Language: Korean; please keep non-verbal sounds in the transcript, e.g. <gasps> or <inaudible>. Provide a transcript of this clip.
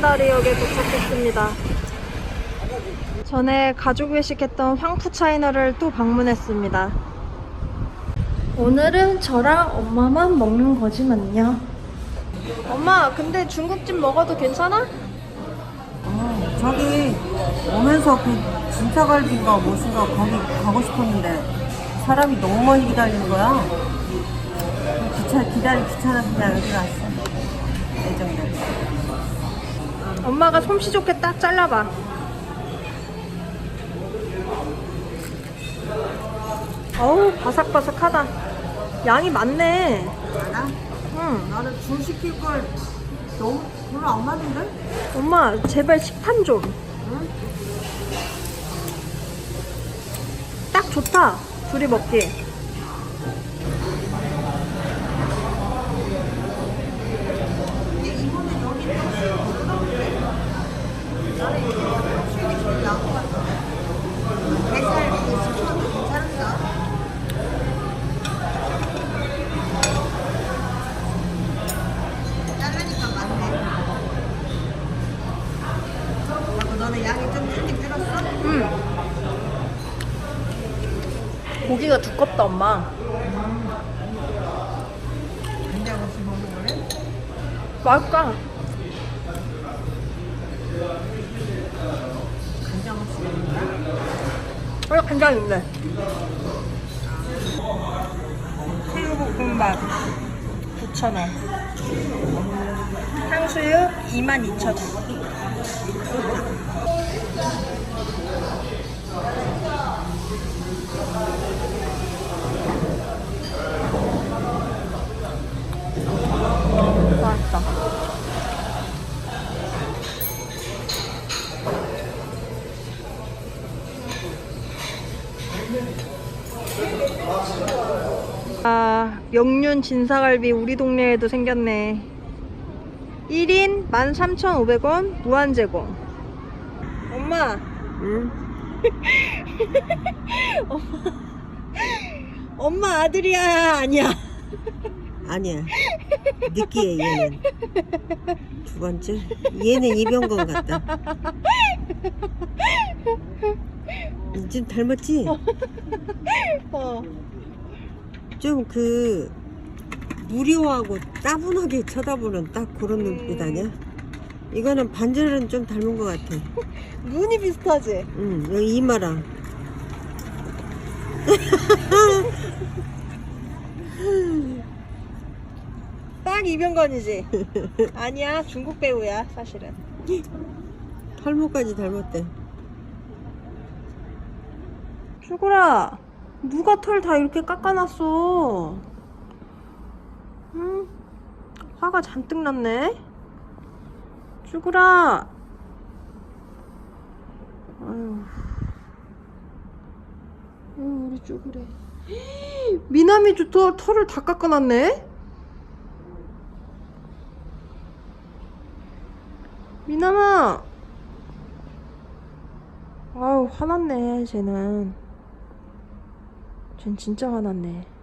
지역에 도착했습니다. 전에 가족 외식했던 황푸 차이너를 또 방문했습니다. 오늘은 저랑 엄마만 먹는 거지만요. 엄마, 근데 중국집 먹어도 괜찮아? 어, 저기 오면서 그 진사갈비인가 무엇인가 거기 가고 싶었는데 사람이 너무 많이 기다리는 거야. 기차 기다리 귀찮아서 그냥 여기 왔어. 예정대로. 엄마가 솜씨 좋게 딱 잘라봐. 어우, 바삭바삭하다. 양이 많네. 알아? 응. 나는 줄 시킬 걸 너무 별로 안 많은데? 엄마, 제발 식판 좀. 응? 딱 좋다. 둘이 먹기. 너는 양이 좀 일찍 줄었어? 응. 고기가 두껍다, 엄마. 간장 없이 먹는 거네? 맛있다. 간장 없이 먹는 거야? 어, 간장 있네. 새우볶음밥 9,000원. 탕수육 22,000원. 아, 명륜 진사갈비 우리 동네에도 생겼네. 1인 13,500원 무한 제공. 엄마, 응? <laughs> 엄마 아들이야, 아니야. 아니야. 느끼해 얘는. 두 번째. 얘는 이병건 같다. 좀 닮았지? 어. 좀 그 무료하고 따분하게 쳐다보는 딱 그런 눈빛 아니야? 이거는 반절은 좀 닮은 것 같아. 눈이 비슷하지? 응, 여기 이마랑. <laughs> 딱 이병건이지? <laughs> 아니야, 중국 배우야, 사실은. 탈모까지 닮았대. 쭈구라, 누가 털 다 이렇게 깎아놨어? 응? 화가 잔뜩 났네? 쭈구라! 아유. 아유, 우리 쭈구래. <gasps> 미남이 주터 털을 다 깎아놨네? 미남아! 아유, 화났네, 쟤는. 쟨 진짜 화났네.